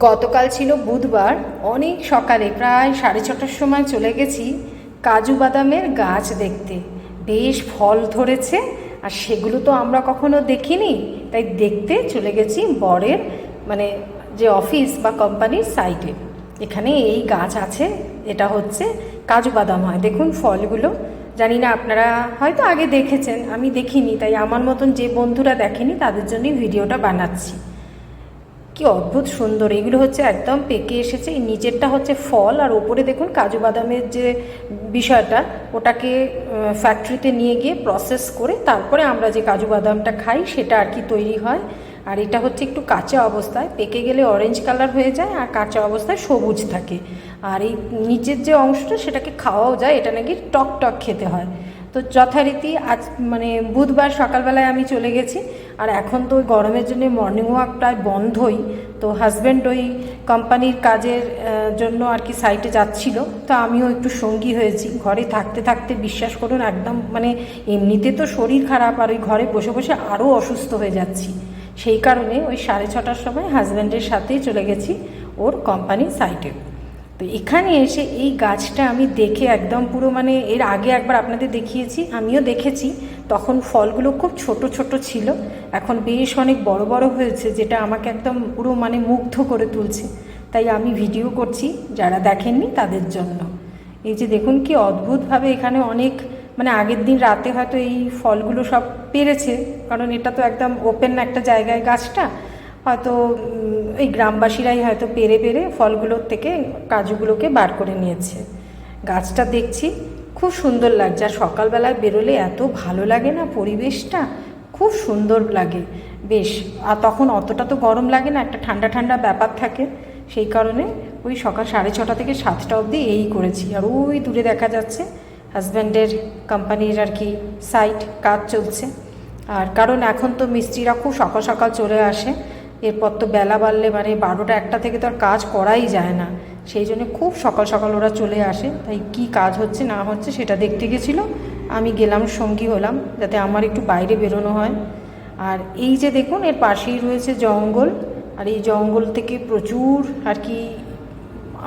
গতকাল ছিল বুধবার। অনেক সকালে প্রায় সাড়ে ছটার সময় চলে গেছি কাজু বাদামের গাছ দেখতে। বেশ ফল ধরেছে আর সেগুলো তো আমরা কখনো দেখিনি। তাই দেখতে চলে গেছি বরের মানে যে অফিস বা কোম্পানির সাইটে। এখানে এই গাছ আছে, এটা হচ্ছে কাজু বাদাম হয়। দেখুন ফলগুলো। জানি না আপনারা হয়তো আগে দেখেছেন, আমি দেখিনি। তাই আমার মতন যে বন্ধুরা দেখেনি, তাদের জন্যই ভিডিওটা বানাচ্ছি। কি অদ্ভুত সুন্দর। এগুলো হচ্ছে একদম পেকে এসেছে। এই নিচেরটা হচ্ছে ফল আর ওপরে দেখুন কাজু বাদামের যে বিষয়টা, ওটাকে ফ্যাক্টরিতে নিয়ে গিয়ে প্রসেস করে তারপরে আমরা যে কাজু বাদামটা খাই সেটা আর কি তৈরি হয়। আর এটা হচ্ছে একটু কাঁচা অবস্থায়। পেকে গেলে অরেঞ্জ কালার হয়ে যায় আর কাঁচা অবস্থায় সবুজ থাকে। আর এই নিচের যে অংশটা সেটাকে খাওয়াও যায়। এটা নাকি টক টক খেতে হয়। তো যথারীতি আজ মানে বুধবার সকালবেলায় আমি চলে গেছি। আর এখন তো ওই গরমের জন্য মর্নিং ওয়াক প্রায় বন্ধই। তো হাজব্যান্ড ওই কোম্পানির কাজের জন্য আর কি সাইটে যাচ্ছিল। তো আমিও একটু সঙ্গী হয়েছি। ঘরে থাকতে থাকতে বিশ্বাস করুন, একদম মানে এমনিতে তো শরীর খারাপ আর ওই ঘরে বসে বসে আরও অসুস্থ হয়ে যাচ্ছি। সেই কারণে ওই সাড়ে ছটার সময় হাজব্যান্ডের সাথেই চলে গেছি ওর কোম্পানির সাইটে তো এখানে এসে এই গাছটা আমি দেখে একদম পুরো মানে এর আগে একবার আপনাদের দেখিয়েছি, আমিও দেখেছি। তখন ফলগুলো খুব ছোট ছোট ছিল। এখন বেশ অনেক বড় বড় হয়েছে, যেটা আমাকে একদম পুরো মানে মুগ্ধ করে তুলছে। তাই আমি ভিডিও করছি, যারা দেখেননি তাদের জন্য। এই যে দেখুন কি অদ্ভুতভাবে এখানে অনেক মানে আগের দিন রাতে হয়তো এই ফলগুলো সব পেরেছে, কারণ এটা তো একদম ওপেন একটা জায়গায় গাছটা। হয়তো এই গ্রামবাসীরাই হয়তো পেরে পেরে ফলগুলোর থেকে কাজুগুলোকে বার করে নিয়েছে। গাছটা দেখছি, খুব সুন্দর লাগছে। আর সকালবেলায় বেরোলে এত ভালো লাগে না, পরিবেশটা খুব সুন্দর লাগে। বেশ, আর তখন অতটা তো গরম লাগে না, একটা ঠান্ডা ঠান্ডা ব্যাপার থাকে। সেই কারণে ওই সকাল সাড়ে ছটা থেকে সাতটা অবধি এই করেছি। আর ওই দূরে দেখা যাচ্ছে, হাজব্যান্ডের কোম্পানির আর কি সাইট কাজ চলছে। আর কারণ এখন তো মিস্ত্রিরা খুব সকাল সকাল চলে আসে। এরপর তো বেলা বাড়লে মানে বারোটা একটা থেকে তো আর কাজ করাই যায় না। সেই জন্য খুব সকাল সকাল ওরা চলে আসে। তাই কি কাজ হচ্ছে না হচ্ছে সেটা দেখতে গেছিল। আমি গেলাম, সঙ্গী হলাম, যাতে আমার একটু বাইরে বেরোনো হয়। আর এই যে দেখুন, এর পাশেই রয়েছে জঙ্গল। আর এই জঙ্গল থেকে প্রচুর আর কি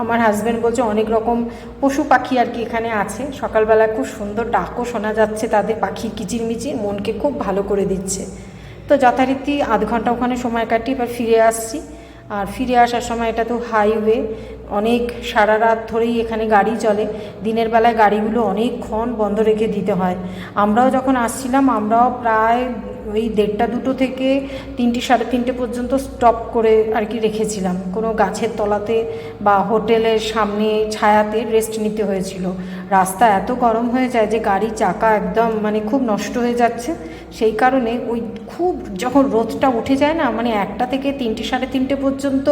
আমার হাজব্যান্ড বলছে, অনেক রকম পশু পাখি আর কি এখানে আছে। সকালবেলা খুব সুন্দর ডাকও শোনা যাচ্ছে তাদের পাখির কিচিরমিচির, মনকে খুব ভালো করে দিচ্ছে। তো যথারীতি আধ ঘণ্টা ওখানে সময় কাটিয়ে এবার ফিরে আসছি। আর ফিরে আসার সময় এটা তো হাইওয়ে অনেক সারা রাত ধরেই এখানে গাড়ি চলে। দিনের বেলায় গাড়িগুলো অনেকক্ষণ বন্ধ রেখে দিতে হয়। আমরাও যখন আসছিলাম, আমরাও প্রায় ওই দেড়টা দুটো থেকে তিনটে, সাড়ে তিনটে পর্যন্ত স্টপ করে আর কি রেখেছিলাম। কোনো গাছের তলাতে বা হোটেলের সামনে ছায়াতে রেস্ট নিতে হয়েছিল। রাস্তা এত গরম হয়ে যায় যে গাড়ি চাকা একদম মানে খুব নষ্ট হয়ে যাচ্ছে। সেই কারণে ওই খুব যখন রোদটা উঠে যায় না মানে একটা থেকে তিনটে, সাড়ে তিনটে পর্যন্ত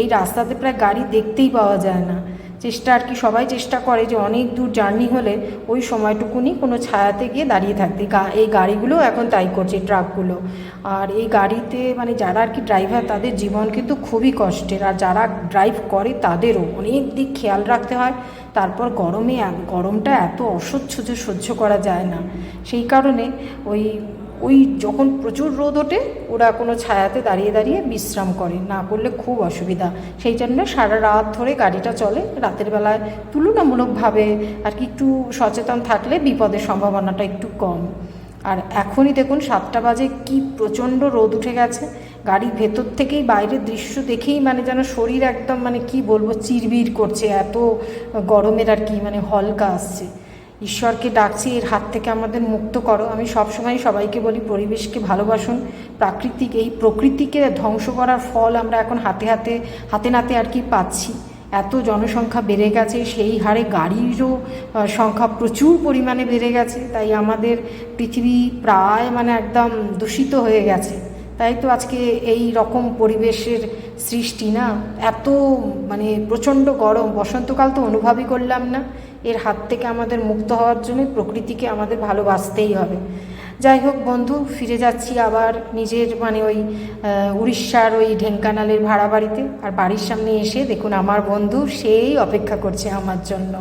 এই রাস্তাতে প্রায় গাড়ি দেখতেই পাওয়া যায় না। চেষ্টা আর কি, সবাই চেষ্টা করে যে অনেক দূর জার্নি হলে ওই সময়টুকুনি কোনো ছায়াতে গিয়ে দাঁড়িয়ে থাকতে। এই গাড়িগুলো এখন তাই করছে, ট্রাকগুলো। আর এই গাড়িতে মানে যারা আর কি ড্রাইভার তাদের জীবন কিন্তু খুবই কষ্টের। আর যারা ড্রাইভ করে, তাদেরও অনেক দিক খেয়াল রাখতে হয়। তারপর গরমে, গরমটা এত অসহ্য যে সহ্য করা যায় না। সেই কারণে ওই ওই যখন প্রচুর রোদ ওঠে, ওরা কোনো ছায়াতে দাঁড়িয়ে দাঁড়িয়ে বিশ্রাম করে। না করলে খুব অসুবিধা। সেই জন্য সারা রাত ধরে গাড়িটা চলে। রাতের বেলায় তুলনামূলকভাবে আর কি একটু সচেতন থাকলে বিপদের সম্ভাবনাটা একটু কম। আর এখনই দেখুন, সাতটা বাজে কি প্রচণ্ড রোদ উঠে গেছে। গাড়ির ভেতর থেকেই বাইরের দৃশ্য দেখেই মানে যেন শরীর একদম মানে কি বলব, চিরবির করছে। এত গরমের আর কি মানে হলকা আসছে। ঈশ্বরকে ডাকছি, এর হাত থেকে আমাদের মুক্ত করো। আমি সবসময় সবাইকে বলি, পরিবেশকে ভালোবাসুন। প্রাকৃতিক, এই প্রকৃতিকে ধ্বংস করার ফল আমরা এখন হাতে হাতে হাতে নাতে আর কি পাচ্ছি। এত জনসংখ্যা বেড়ে গেছে, সেই হারে গাড়িরও সংখ্যা প্রচুর পরিমাণে বেড়ে গেছে। তাই আমাদের পৃথিবী প্রায় মানে একদম দূষিত হয়ে গেছে। তাই তো আজকে এই রকম পরিবেশের সৃষ্টি না? এত মানে প্রচণ্ড গরম। বসন্তকাল তো অনুভবই করলাম না। এর হাত থেকে আমাদের মুক্ত হওয়ার জন্য প্রকৃতিকে আমাদের ভালোবাসতেই হবে। যাই হোক বন্ধু, ফিরে যাচ্ছি আবার নিজের মানে ওই উড়িষ্যার ওই ঢেঙ্কানালের ভাড়া বাড়িতে আর বাড়ির সামনে এসে দেখুন আমার বন্ধু সেই অপেক্ষা করছে আমার জন্য।